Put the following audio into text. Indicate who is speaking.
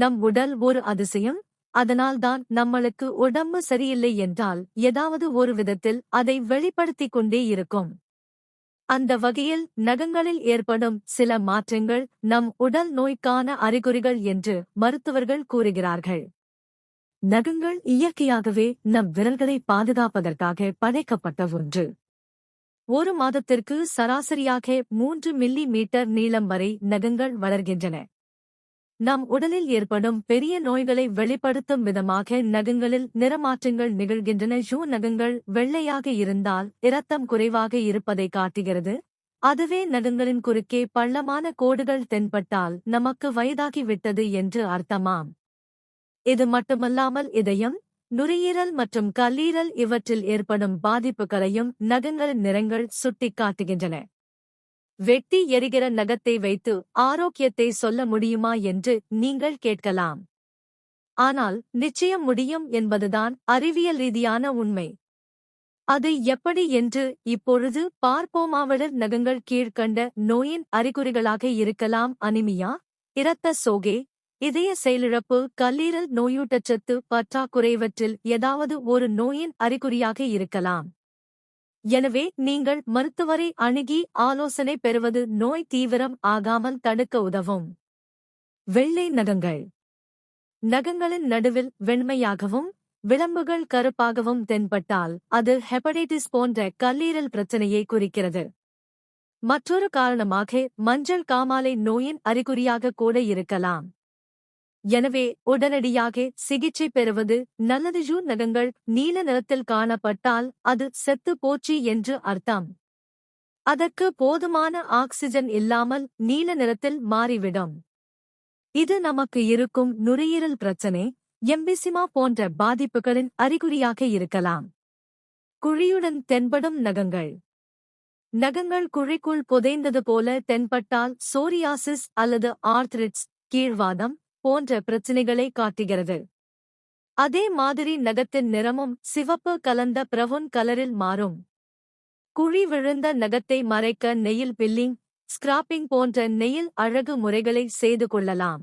Speaker 1: நம் உடல் ஒரு அதிசயம். அதனால்தான் நம்மளுக்கு உடம்பு சரியில்லை என்றால் ஏதாவது ஒரு விதத்தில் அதை வெளிப்படுத்திக் கொண்டே இருக்கும். அந்த வகையில் நகங்களில் ஏற்படும் சில மாற்றங்கள் நம் உடல் நோய்க்கான அறிகுறிகள் என்று மருத்துவர்கள் கூறுகிறார்கள். நகங்கள் இயற்கையாகவே நம் விரல்களை பாதுகாப்பதற்காக படைக்கப்பட்ட ஒன்று. ஒரு மாதத்திற்கு சராசரியாக மூன்று மில்லி மீட்டர் நீளம் வரை நகங்கள் வளர்கின்றன. நம் உடலில் ஏற்படும் பெரிய நோய்களை வெளிப்படுத்தும் விதமாக நகங்களில் நிறமாற்றங்கள் நிகழ்கின்றன. ஷூ நகங்கள் வெள்ளையாக இருந்தால் இரத்தம் குறைவாக இருப்பதை காட்டுகிறது. அதுவே நகங்களின் குறுக்கே பள்ளமான கோடுகள் தென்பட்டால் நமக்கு வயதாகிவிட்டது என்று அர்த்தமாம். இது மட்டுமல்லாமல் இதயம் நுரையீரல் மற்றும் கல்லீரல் இவற்றில் ஏற்படும் பாதிப்புகளையும் நகங்களின் நிறங்கள் சுட்டிக்காட்டுகின்றன. வெட்டி எரிகிற நகத்தை வைத்து ஆரோக்கியத்தை சொல்ல முடியுமா என்று நீங்கள் கேட்கலாம். ஆனால் நிச்சயம் முடியும் என்பதுதான் அறிவியல் ரீதியான உண்மை. அது எப்படி என்று இப்பொழுது பார்ப்போமாவடர் நகங்கள் கீழ்க்கண்ட நோயின் அறிகுறிகளாக இருக்கலாம். அனிமியா இரத்த சோகை இதய செயலிழப்பு கல்லீரல் நோயூட்டச்சத்து பற்றாக்குறைவற்றில் ஏதாவது ஒரு நோயின் அறிகுறியாக இருக்கலாம். எனவே நீங்கள் மருத்துவரை அணுகி ஆலோசனை பெறுவது நோய் தீவிரம் ஆகாமல் தடுக்க உதவும். வெள்ளை நகங்கள். நகங்களின் நடுவில் வெண்மையாகவும் விளம்புகள் கருப்பாகவும் தென்பட்டால் அது ஹெப்படைட்டிஸ் போன்ற கல்லீரல் பிரச்சனையை குறிக்கிறது. மற்றொரு காரணமாக மஞ்சள் காமாலை நோயின் அறிகுறியாக கூட இருக்கலாம். எனவே உடனடியாக சிகிச்சை பெறுவது நல்லது. ஜூ நகங்கள் நீல நிறத்தில் காணப்பட்டால் அது செத்து போச்சு என்று அர்த்தம். அதற்கு போதுமான ஆக்சிஜன் இல்லாமல் நீல நிறத்தில் மாறிவிடும். இது நமக்கு இருக்கும் நுரையீரல் பிரச்சனை. எம்பிசிமா போன்ற பாதிப்புகளின் அறிகுறியாக இருக்கலாம். குழியுடன் தென்படும் நகங்கள். நகங்கள் குழிக்குள் புதைந்தது போல தென்பட்டால் சோரியாசிஸ் அல்லது ஆர்த்ரிட்ஸ் கீழ்வாதம் போன்ற பிரச்சினைகளை காட்டுகிறது. அதே மாதிரி நகத்தின் நிறமும் சிவப்பு கலந்த பிரவுன் கலரில் மாறும். குழி விழுந்த நகத்தை மறைக்க நெயில் பில்லிங் ஸ்கிராப்பிங் போன்ற நெயில் அழகு முறைகளை செய்து கொள்ளலாம்.